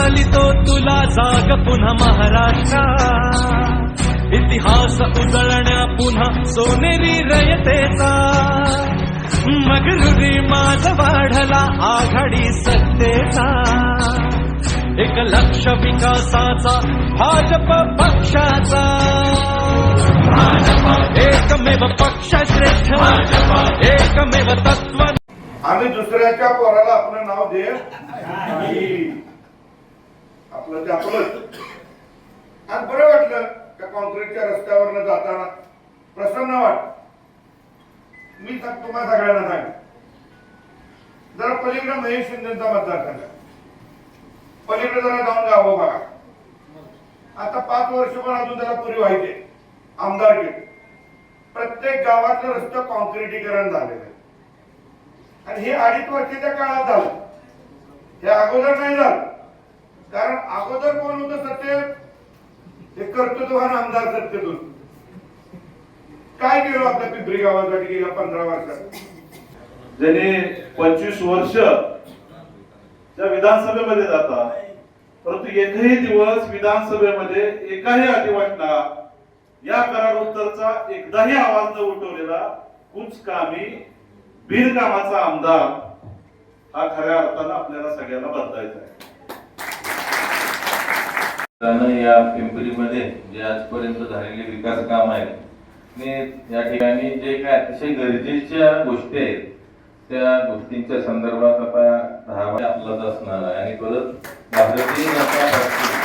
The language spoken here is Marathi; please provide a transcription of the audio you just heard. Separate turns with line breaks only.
घालितो तुला जाग पुन्हा महाराष्ट्रा. इतिहास उजळण्या पुन्हा सोनेरी रयतेचा. मगरुरी माझ वाढला आघाडी सत्तेचा. एक लक्ष विकासाचा भाजप पक्षाचा. एकमेव पक्ष श्रेष्ठ. एकमेव तत्व.
आम्ही दुसऱ्याच्या पोराला आपलं नाव दे आपलं ते आपलंच आज बरं वाटलं त्या कॉन्क्रीटच्या रस्त्यावरनं जाताना? प्रसन्न वाट. मी तुम्हाला सगळ्यांना सांग जरा पलीकडे महेश शिंदेचा मतदारसंघ आहे. पलीकडे जरा जाऊन गावं बघा. आता पाच वर्ष पण अजून त्याला पुरी व्हायचे आमदार घेत प्रत्येक गावातलं रस्तं कॉन्क्रिटीकरण झालेलं आहे. आणि हे अडीच वर्षाच्या काळात झालं. हे अगोदर नाही झालं. कारण अगोदर कोण होतं सत्तेत हे कर्तृत्ववान आमदार सत्तेतून काय केलं आपल्या पिंपरी गावासाठी गेल्या पंधरा वर्षात?
ज्याने पंचवीस वर्ष त्या विधानसभेमध्ये जातात परंतु एकही दिवस विधानसभेमध्ये एकाही अधिवेशना या करारोत्तरचा एकदाही आवाज न उठवलेला कुचकामी बिनकामाचा आमदार हा खऱ्या अर्थानं आपल्याला सगळ्यांना बदलायचा आहे.
या पिंपरीमध्ये जे आजपर्यंत झालेले विकास काम आहेत आणि या ठिकाणी जे काय अतिशय गरजेच्या गोष्टी आहेत त्या गोष्टींच्या संदर्भात आता दहा आपलाच असणार आहे. आणि परत भारतीय जनता पक्ष